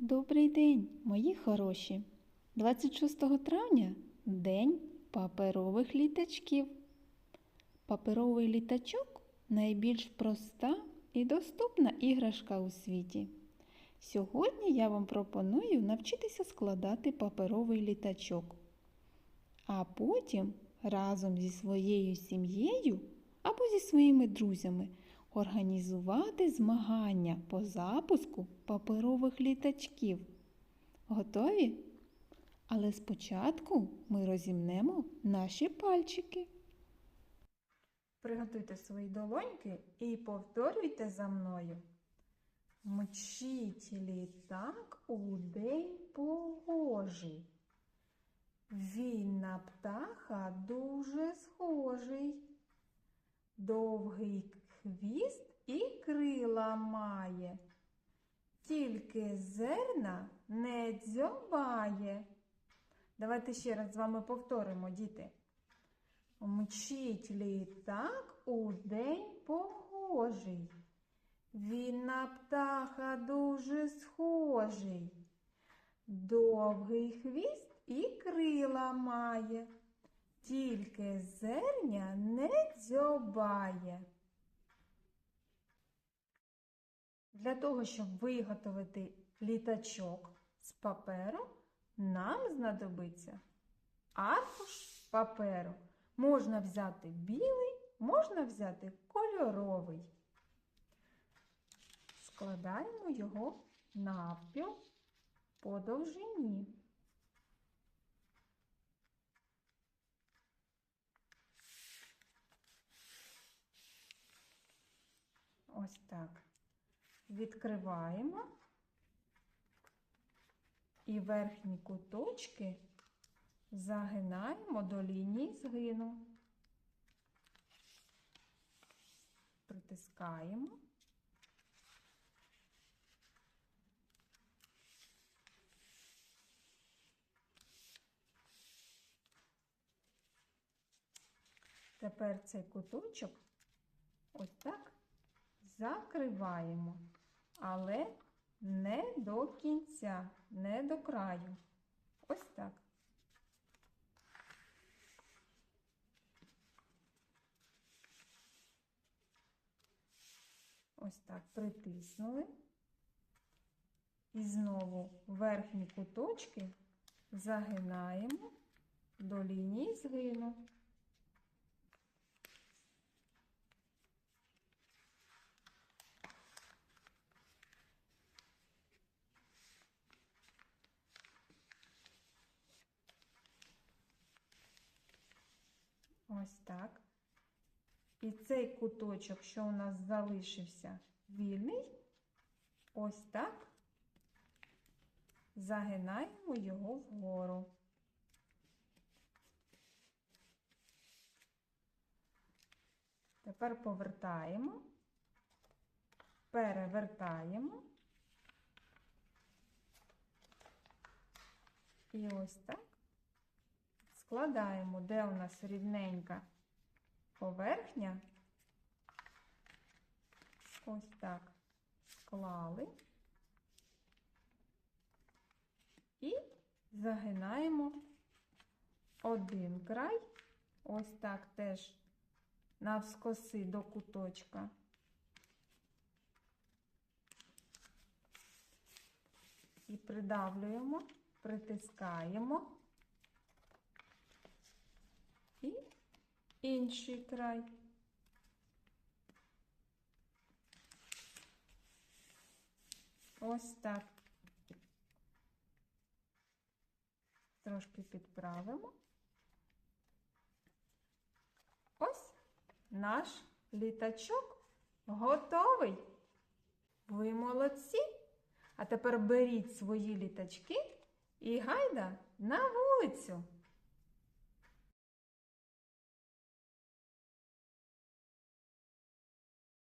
Добрий день, мої хороші! 26 травня День паперових літачків. Паперовий літачок найбільш проста і доступна іграшка у світі. Сьогодні я вам пропоную навчитися складати паперовий літачок, а потім разом зі своєю сім'єю або зі своїми друзями організувати змагання по запуску паперових літачків. Готові? Але спочатку ми розімнемо наші пальчики. Приготуйте свої долоньки і повторюйте за мною. Мчить літак у день погожий. Він на птаха дуже схожий. Довгий хвіст і крила має, тільки зерна не дзьобає. Давайте ще раз з вами повторимо, діти. Мчить літак у день погожий. Він на птаха дуже схожий. Довгий хвіст і крила має, тільки зерня не дзьобає. Для того, щоб виготовити літачок з паперу, нам знадобиться аркуш паперу. Можна взяти білий, можна взяти кольоровий. Складаємо його навпіл по довжині. Ось так. Відкриваємо і верхні куточки загинаємо до лінії згину. Притискаємо. Тепер цей куточок ось так закриваємо, але не до кінця, не до краю. Ось так. Ось так притиснули. І знову верхні куточки загинаємо до лінії згину. Ось так. І цей куточок, що у нас залишився вільний, ось так загинаємо його вгору. Тепер повертаємо, перевертаємо. І ось так складаємо, де у нас рівненька поверхня. Ось так склали і загинаємо один край, ось так теж навскоси до куточка. І придавлюємо, притискаємо і інший край. Ось так. Трошки підправимо. Ось наш літачок готовий. Ви молодці. А тепер беріть свої літачки і гайда на вулицю.